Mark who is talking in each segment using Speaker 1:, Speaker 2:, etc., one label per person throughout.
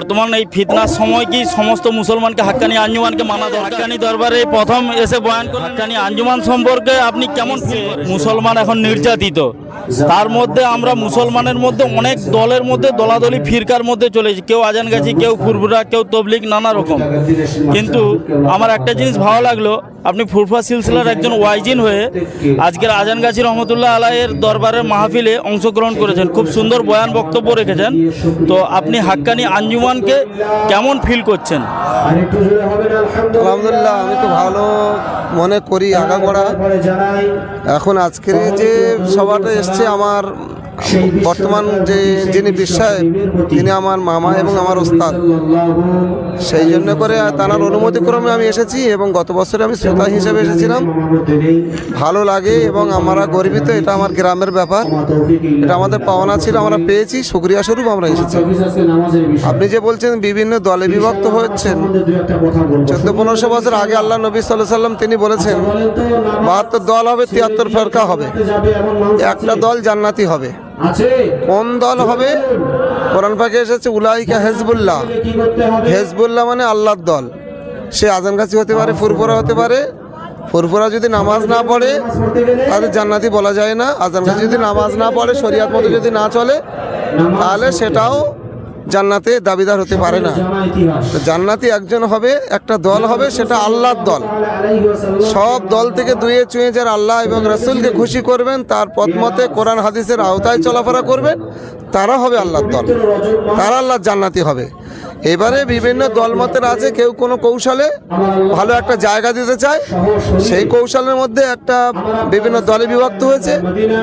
Speaker 1: বর্তমান এই ফিতনার সময় কি সমস্ত মুসলমানকে হাক্কানি আঞ্জুমানকে মানা হাক্কানি দরবারে প্রথম এসে বয়ান হাক্কানি আঞ্জুমান সম্পর্কে আপনি কেমন মুসলমান এখন নির্যাতিত। তার মধ্যে আমরা মুসলমানের মধ্যে অনেক দলের মধ্যে দলাদলি ফিরকার মধ্যে চলেছি কেউ আজান গাছি, কেউ ফুরফুরা, কেউ তবলিক নানা রকম। কিন্তু আমার একটা জিনিস ভালো লাগল, আপনি ফুরফা সিলসিলার একজন ওয়াইজিন হয়ে আজকের আজান গাছি রহমতুল্লাহ আলাইয়ের দরবারের মাহফিলে অংশগ্রহণ করেছেন। খুব সুন্দর বয়ান বক্তব্য রেখেছেন। তো আপনি হাক্কানি আঞ্জুমানকে কেমন ফিল করছেন?
Speaker 2: আলহামদুলিল্লাহ, আমি তো ভালো মনে করি, আগাগোড়া। এখন আজকের যে সভাটা এসছে আমার বর্তমান যে যিনি বিশ্বাস, তিনি আমার মামা এবং আমার ওস্তাদ। সেই জন্য করে তার অনুমতিক্রমে আমি এসেছি এবং গত বছরে আমি শ্রোতা হিসেবে এসেছিলাম। ভালো লাগে এবং আমরা গর্বিত, এটা আমার গ্রামের ব্যাপার। এটা আমাদের পাওনা ছিল, আমরা পেয়েছি সুক্রিয়া স্বরূপ আমরা এসেছি। আপনি যে বলছেন, বিভিন্ন দলে বিভক্ত হচ্ছেন চোদ্দ পনেরোশো বছর আগে আল্লাহ নবী সাল্লাহ সাল্লাম তিনি বলেছেন, বাহাত্তর দল হবে, তিয়াত্তর ফেরকা হবে। একটা দল জান্নাতি হবে। কোন দল হবে? কোরআন পাকে এসেছে, উলাইকা হেজবুল্লাহ। হেজবুল্লাহ মানে আল্লাহর দল। সে আজানগাছি হতে পারে, ফুরফুরা হতে পারে। ফুরফুরা যদি নামাজ না পড়ে তাদের জান্নাতি বলা যায় না। আজানগাছি যদি নামাজ না পড়ে, শরিয়াত মতো যদি না চলে, তাহলে সেটাও জান্নাতে দাবিদার হতে পারে না। জান্নাতি একজন হবে, একটা দল হবে, সেটা আল্লাহর দল। সব দল থেকে দুয়ে চুয়ে যারা আল্লাহ এবং রসুলকে খুশি করবেন, তার পথমতে কোরআন হাদিসের আওতায় চলাফেরা করবেন, তারা হবে আল্লাহর দল। তারা আল্লাহর জান্নাতি হবে। এবারে বিভিন্ন দলমতের আছে, কেউ কোনো কৌশলে ভালো একটা জায়গা দিতে চায়। সেই কৌশলের মধ্যে একটা বিভিন্ন দলে বিভক্ত হয়েছে।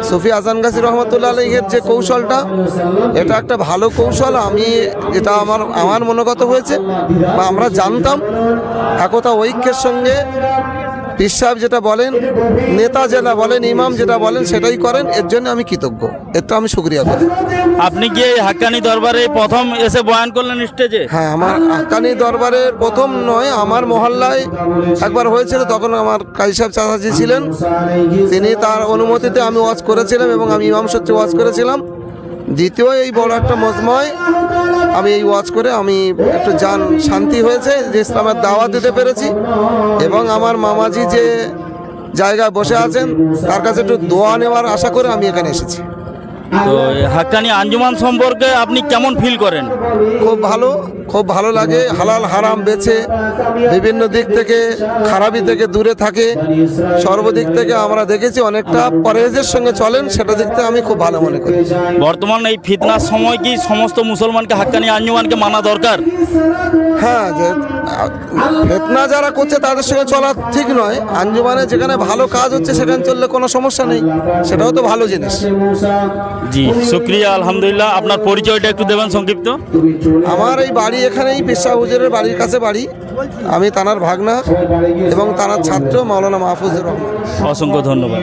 Speaker 2: সুফি আজান গাছি রহমতুল্লাহ আলহের যে কৌশলটা, এটা একটা ভালো কৌশল। আমি এটা আমার আমার মনোগত হয়েছে বা আমরা জানতাম। একতা ঐক্যের সঙ্গে পীর সাহেব যেটা বলেন নেতা যেটা বলেন ইমাম যেটা বলেন সেটাই করেন এর জন্য আমি কৃতজ্ঞ। এর তো আমি শুক্রিয়া করি।
Speaker 1: আপনি কি এই হাক্কানি দরবারে প্রথম এসে বয়ান করলেন স্টেজে?
Speaker 2: হ্যাঁ আমার আকানি দরবারে প্রথম নয় আমার মহল্লায় একবার হয়েছিল তখন আমার কাজী সাহেব চাচাজি ছিলেন। তিনি তার অনুমতিতে আমি ওয়াজ করেছিলাম এবং আমি ইমাম সত্যি ওয়াজ করেছিলাম। দ্বিতীয় এই বড় একটা মজময় আমি এই ওয়াজ করে আমি একটু যান, শান্তি হয়েছে, যে ইসলামের দাওয়া দিতে পেরেছি। এবং আমার মামাজি যে জায়গায় বসে আছেন, তার কাছে একটু দোয়া নেওয়ার আশা করে আমি এখানে এসেছি।
Speaker 1: তো হাক্কানি আঞ্জুমান সম্পর্কে আপনি কেমন ফিল করেন?
Speaker 2: খুব ভালো খুব ভালো লাগে। হালাল হারাম বেছে বিভিন্ন দিক থেকে খারাপি থেকে দূরে থাকে। সর্বদিক থেকে আমরা দেখেছি অনেকটা পরেজের সঙ্গে চলেন সেটা দেখতে আমি খুব ভালো মনে করি।
Speaker 1: বর্তমান এই ফিতনার সময় কি সমস্ত মুসলমানকে হাক্কানি আঞ্জুমানকে মানা দরকার?
Speaker 2: হ্যাঁ ফেতনা যারা করছে তাদের সঙ্গে চলা ঠিক নয়। আঞ্জুমানে যেখানে ভালো কাজ হচ্ছে সেখানে চললে কোনো সমস্যা নেই। সেটাও তো ভালো জিনিস।
Speaker 1: জি শুক্রিয়া আলহামদুলিল্লাহ। আপনার পরিচয়টা একটু দেবেন সংক্ষিপ্ত।
Speaker 2: আমার এই বাড়ি এখানেই পেশা হুজুরের বাড়ির কাছে বাড়ি। আমি তানার ভাগনা এবং তানার ছাত্র মাওলানা মাহফুজুর রহমান।
Speaker 1: অসংখ্য ধন্যবাদ।